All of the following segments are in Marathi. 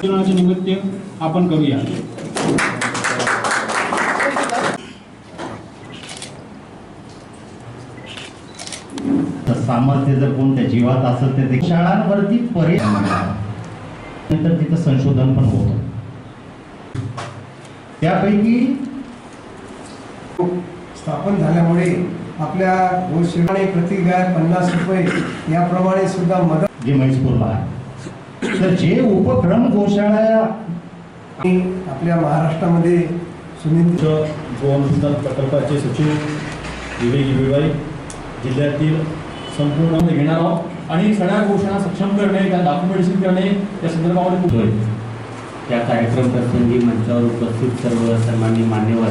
शिक्षणाचे निमित्त आपण करूया. तर सामर्थ्य जर कोणत्या जीवात असेल तर ते शाळांवरती पर्याय तर तिथं संशोधन पण होतं. त्यापैकी स्थापन झाल्यामुळे आपल्या गोशिवाने प्रति गाय पन्नास रुपये याप्रमाणे सुद्धा मदत जे म्हैसपूरला आहे. तर जे उपक्रम गोशाळा आणि आपल्या महाराष्ट्रामध्ये सुनील गोवंशस्थान प्रकल्पाचे सचिव विवेक विवेबाई जिल्ह्यातील संपूर्ण घेणार आहोत. आणि सगळ्या गोष्टींना सक्षम करणे त्या डॉक्युमेंटेशन करणे या संदर्भामध्ये होय. त्या कार्यक्रम प्रसंगी मंचावर उपस्थित सर्व सन्मान्य मान्यवर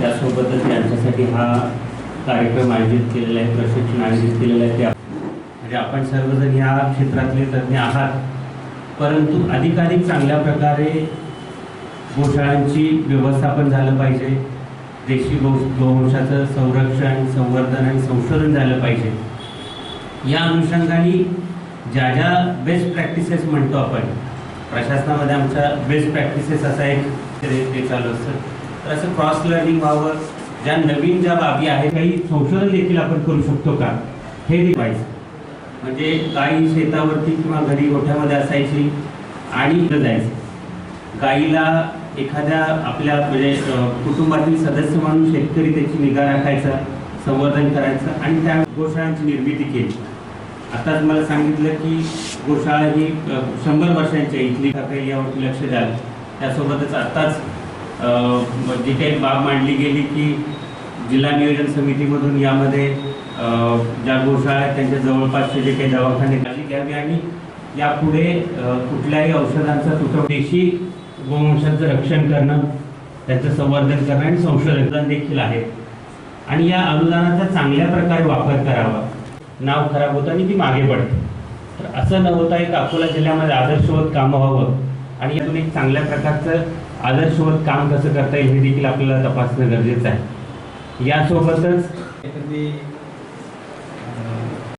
त्यासोबतच यांच्यासाठी हा कार्यक्रम आयोजित केलेला आहे प्रशिक्षण आयोजित केलेलं आहे. त्या म्हणजे आपण सर्वजण ह्या क्षेत्रातले तज्ज्ञ आहात. परंतु अधिकाधिक चांगल्या प्रकारे गोशाळांची व्यवस्थापन झालं पाहिजे. देशी गो गोवंशाचं संरक्षण संवर्धन आणि संशोधन झालं पाहिजे. या अनुषंगाने ज्या ज्या बेस्ट प्रॅक्टिसेस म्हणतो आपण प्रशासनामध्ये आमच्या बेस्ट प्रॅक्टिसेस असा एक ते चालू असतं. तर असं क्रॉस लर्निंग व्हावं. ज्या नवीन ज्या बाबी आहेत काही संशोधन देखील आपण करू शकतो का? हे पाहिजे. म्हणजे गाई शेतावरती किंवा घरी गोठ्यामध्ये असायची आणि इथं जायचं गाईला एखाद्या आपल्या म्हणजे कुटुंबातील सदस्य म्हणून शेतकरी त्याची निगा राखायचा संवर्धन करायचं आणि त्या गोशाळांची निर्मिती केली आताच मला सांगितलं की गोशाळा ही शंभर वर्षांची आहे. इथली ठाकरे यावरती लक्ष द्याल त्यासोबतच आत्ताच म्हणजे जी काही बाब मांडली गेली की जिल्हा नियोजन समितीमधून यामध्ये ज्या गोशाळा आहेत त्यांच्या जवळपासचे जे काही दवाखाने काळजी घ्यावी आणि यापुढे कुठल्याही औषधांचा तुटव देशी गोवंशाचं रक्षण करणं त्याचं संवर्धन करणं आणि संशोधन देखील आहे. आणि या अनुदानाचा चांगल्या प्रकारे वापर करावा. नाव खराब होतं आणि ती मागे पडते. तर असं न होता एक अकोला जिल्ह्यामध्ये आदर्शवत कामं व्हावं आणि यातून एक चांगल्या प्रकारचं आदर्शवत काम कसं करता येईल हे देखील आपल्याला तपासणं गरजेचं आहे. यासोबतच एखादी